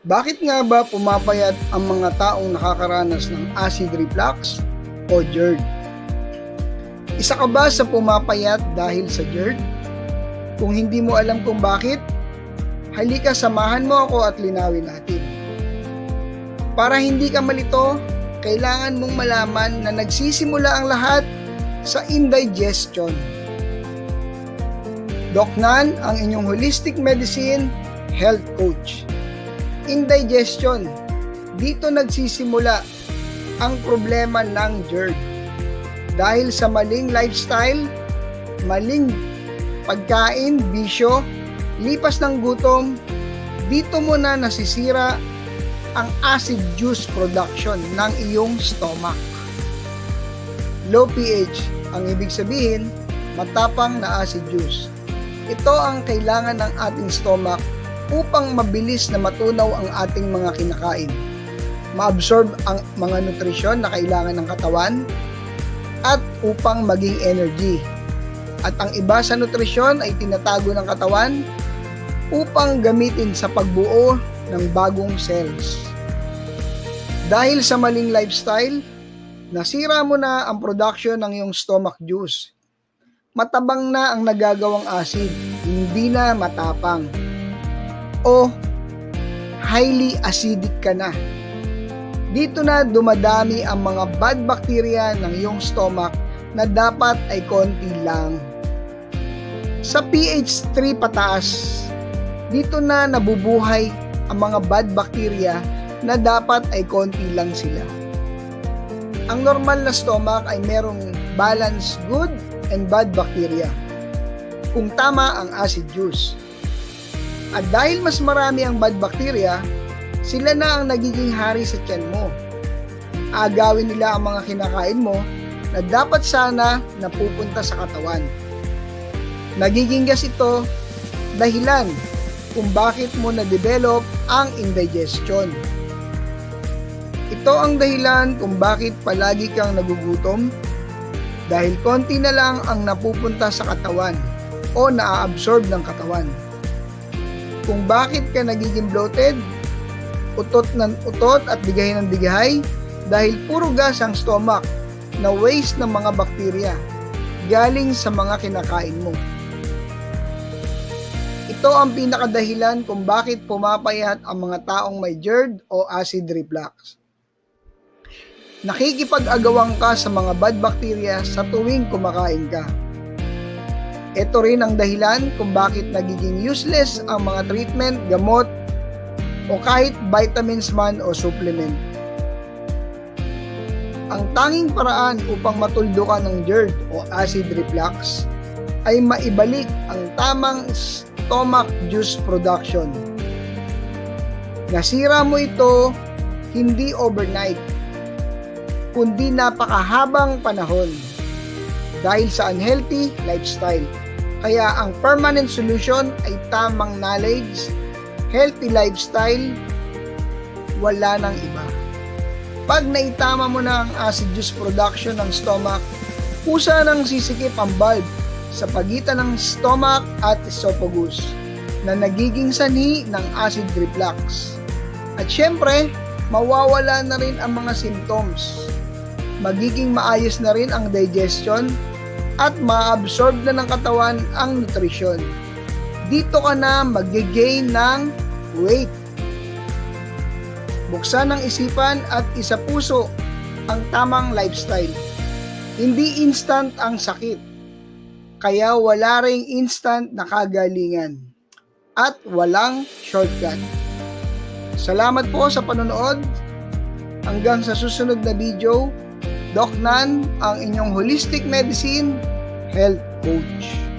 Bakit nga ba pumapayat ang mga taong nakakaranas ng acid reflux o GERD? Isa ka ba sa pumapayat dahil sa GERD? Kung hindi mo alam kung bakit, halika samahan mo ako at linawin natin. Para hindi ka malito, kailangan mong malaman na nagsisimula ang lahat sa indigestion. Doc Nan, ang inyong holistic medicine health coach. Indigestion. Dito nagsisimula ang problema ng GERD. Dahil sa maling lifestyle, maling pagkain, bisyo, lipas ng gutom, dito mo na nasisira ang acid juice production ng iyong stomach. Low pH, ang ibig sabihin, matapang na acid juice. Ito ang kailangan ng ating stomach upang mabilis na matunaw ang ating mga kinakain. Ma-absorb ang mga nutrisyon na kailangan ng katawan at upang maging energy. At ang iba sa nutrisyon ay tinatago ng katawan upang gamitin sa pagbuo ng bagong cells. Dahil sa maling lifestyle, nasira mo na ang production ng iyong stomach juice. Matabang na ang nagagawang acid, hindi na matapang. O highly acidic ka na. Dito na dumadami ang mga bad bacteria ng iyong stomach na dapat ay konti lang. Sa pH 3 pataas, dito na nabubuhay ang mga bad bacteria na dapat ay konti lang sila. Ang normal na stomach ay merong balance good and bad bacteria. Kung tama ang acid juice. At dahil mas marami ang bad bacteria, sila na ang nagiging hari sa tiyan mo. Agawin nila ang mga kinakain mo na dapat sana napupunta sa katawan. Nagiging gas ito dahilan kung bakit mo na-develop ang indigestion. Ito ang dahilan kung bakit palagi kang nagugutom dahil konti na lang ang napupunta sa katawan o naa-absorb ng katawan. Kung bakit ka nagiging bloated, utot ng utot at bigay ng bigay dahil puro gas ang stomach na waste ng mga bakterya galing sa mga kinakain mo. Ito ang pinakadahilan kung bakit pumapayat ang mga taong may GERD o acid reflux. Nakikipag-agawang ka sa mga bad bacteria sa tuwing kumakain ka. Ito rin ang dahilan kung bakit nagiging useless ang mga treatment, gamot, o kahit vitamins man o supplement. Ang tanging paraan upang matuldo ka ng GERD o acid reflux ay maibalik ang tamang stomach juice production. Nasira mo ito hindi overnight, kundi napakahabang panahon dahil sa unhealthy lifestyle. Kaya ang permanent solution ay tamang knowledge, healthy lifestyle, wala nang iba. Pag naitama mo na ang acid juice production ng stomach, kusa nang sisikip ang bulb sa pagitan ng stomach at esophagus na nagiging sanhi ng acid reflux. At syempre, mawawala na rin ang mga symptoms. Magiging maayos na rin ang digestion at ma-absorb na ng katawan ang nutrisyon. Dito ka na mag-gain ng weight. Buksan ang isipan at isa puso ang tamang lifestyle. Hindi instant ang sakit, kaya wala ring instant na kagalingan at walang shortcut. Salamat po sa panonood. Hanggang sa susunod na video, Doc Nan, ang inyong holistic medicine health coach.